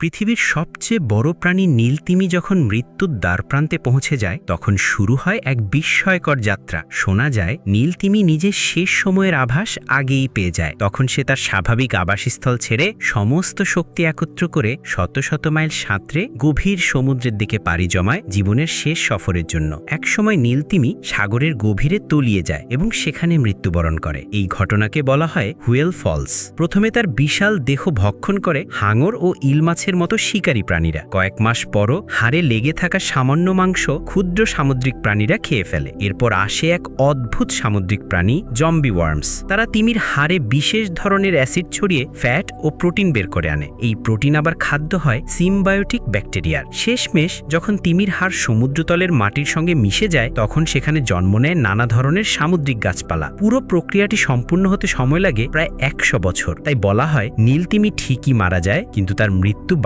পৃথিবীর সবচেয়ে বড় প্রাণী নীলতিমি যখন মৃত্যুর দ্বারপ্রান্তে পৌঁছে যায়, তখন শুরু হয় এক বিস্ময়কর যাত্রা। শোনা যায়, নীলতিমি নিজের শেষ সময়ের আভাস আগেই পেয়ে যায়। তখন সে তার স্বাভাবিক আবাসস্থল ছেড়ে সমস্ত শক্তি একত্র করে শত শত মাইল সাঁতরে গভীর সমুদ্রের দিকে পাড়ি জমায় জীবনের শেষ সফরের জন্য। একসময় নীলতিমি সাগরের গভীরে তলিয়ে যায় এবং সেখানে মৃত্যুবরণ করে। এই ঘটনাকে বলা হয় হুয়েল ফলস। প্রথমে তার বিশাল দেহ ভক্ষণ করে হাঙর ও ইল মাছের মতো শিকারী প্রাণীরা। কয়েক মাস পরও হাড়ে লেগে থাকা সামান্য মাংস ক্ষুদ্র সামুদ্রিক প্রাণীরা খেয়ে ফেলে। এরপর আসে এক অদ্ভুত সামুদ্রিক প্রাণী, জম্বি ওয়ার্মস। তারা তিমির হাড়ে বিশেষ ধরনের অ্যাসিড ছড়িয়ে ফ্যাট ও প্রোটিন বের করে আনে। এই প্রোটিন আবার খাদ্য হয় সিমবায়োটিক ব্যাকটেরিয়ার। শেষমেশ, যখন তিমির হাড় সমুদ্রতলের মাটির সঙ্গে মিশে যায়, তখন সেখানে জন্ম নেয় নানা ধরনের সামুদ্রিক গাছপালা। পুরো প্রক্রিয়াটি সম্পূর্ণ হতে সময় লাগে প্রায় একশো বছর। তাই বলা হয় নীলতিমি ঠিকই মারা যায়, কিন্তু তার মৃত্যু